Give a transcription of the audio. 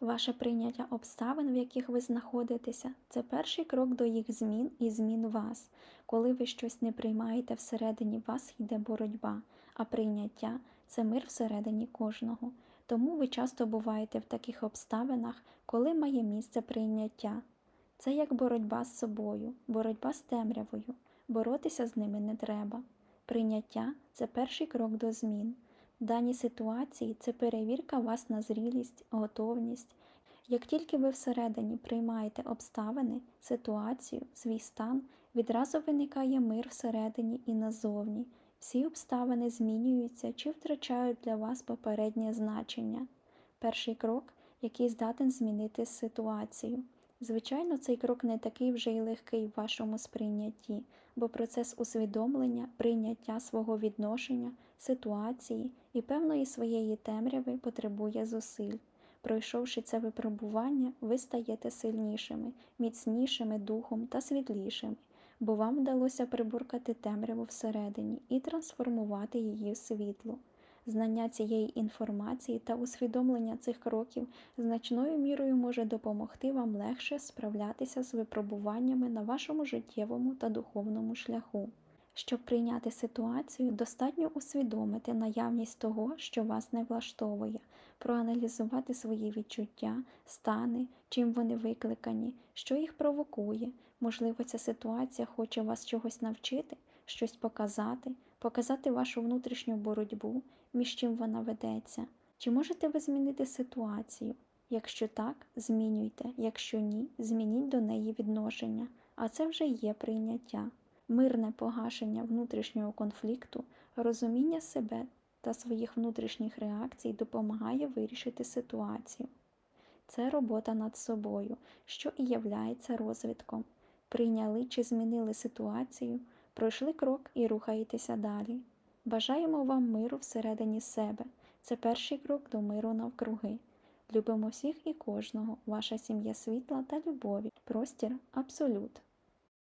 Ваше прийняття обставин, в яких ви знаходитеся, це перший крок до їх змін і змін вас. Коли ви щось не приймаєте всередині вас, йде боротьба, а прийняття це мир всередині кожного. Тому ви часто буваєте в таких обставинах, коли має місце прийняття. Це як боротьба з собою, боротьба з темрявою. Боротися з ними не треба. Прийняття це перший крок до змін. В даній ситуації це перевірка вас на зрілість, готовність. Як тільки ви всередині приймаєте обставини, ситуацію, свій стан, відразу виникає мир всередині і назовні. Всі обставини змінюються чи втрачають для вас попереднє значення. Перший крок, який здатен змінити ситуацію. Звичайно, цей крок не такий вже й легкий в вашому сприйнятті, бо процес усвідомлення, прийняття свого відношення, ситуації і певної своєї темряви потребує зусиль. Пройшовши це випробування, ви стаєте сильнішими, міцнішими духом та світлішими, бо вам вдалося прибуркати темряву всередині і трансформувати її в світло. Знання цієї інформації та усвідомлення цих кроків значною мірою може допомогти вам легше справлятися з випробуваннями на вашому життєвому та духовному шляху. Щоб прийняти ситуацію, достатньо усвідомити наявність того, що вас не влаштовує, проаналізувати свої відчуття, стани, чим вони викликані, що їх провокує. Можливо, ця ситуація хоче вас чогось навчити, щось показати, показати вашу внутрішню боротьбу, між чим вона ведеться. Чи можете ви змінити ситуацію? Якщо так, змінюйте, якщо ні, змініть до неї відношення, а це вже є прийняття. Мирне погашення внутрішнього конфлікту, розуміння себе та своїх внутрішніх реакцій допомагає вирішити ситуацію. Це робота над собою, що і являється розвитком. Прийняли чи змінили ситуацію, пройшли крок і рухаєтеся далі. Бажаємо вам миру всередині себе. Це перший крок до миру навкруги. Любимо всіх і кожного, ваша сім'я світла та любові, простір абсолют.